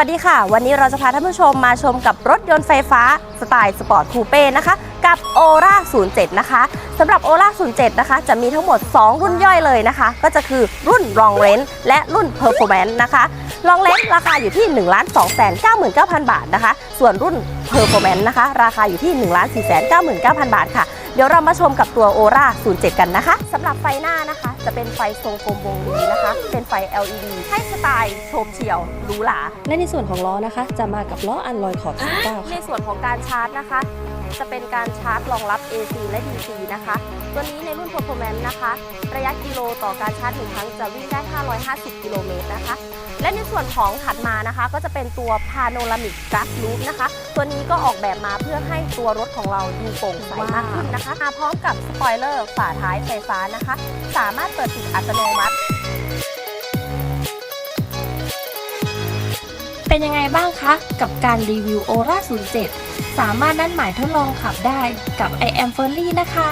สวัสดีค่ะ วันนี้เราจะพาท่านผู้ชมมาชมกับรถยนต์ไฟฟ้า สไตล์สปอร์ตคูเป้นะคะ กับ o r a 07 นะคะสำหรับ o r a 07 นะคะ จะมีทั้งหมด 2 รุ่นย่อยเลยนะคะ ก็จะคือรุ่น Long Range และรุ่น Performance นต์นะคะ Long Range ราคาอยู่ที่ 1 2 9 9 9 0 0 บาทนะคะ ส่วนรุ่น Performance นต์นะคะ ราคาอยู่ที่ 1 4 9 9 9 0 0 บาทค่ะ เดี๋ยวเรามาชมกับตัว o r a 07 กันนะคะสำหรับไฟหน้านะคะ จะเป็นไฟทรงกลมวงรีนะคะ เป็นไฟ LED ให้สไตล์โฉบเฉี่ยวหรูหราและในส่วนของล้อนะคะ จะมากับล้ออันลอยขอบ19ในค่ะส่วนของการชาร์จนะคะ จะเป็นการชาร์จรองรับ AC และ DC นะคะ ตัวนี้ในรุ่น Performance นะคะ ระยะกิโลต่อการชาร์จหนึ่งครั้งจะวิ่งได้ 550 กิโลเมตรนะคะ และในส่วนของถัดมานะคะ ก็จะเป็นตัว Panoramic Glass Roof นะคะ ตัวนี้ก็ออกแบบมาเพื่อให้ตัวรถของเราดูโปร่งใสมากขึ้นนะคะมาพร้อมกับสปอยเลอร์ฝาท้ายไฟฟ้านะคะ สามารถเปิดปิดอัตโนมัติ เป็นยังไงบ้างคะ กับการรีวิว o r a 07 สามารถนัดหมายทดลองขับได้กับ i am f u r l y นะคะ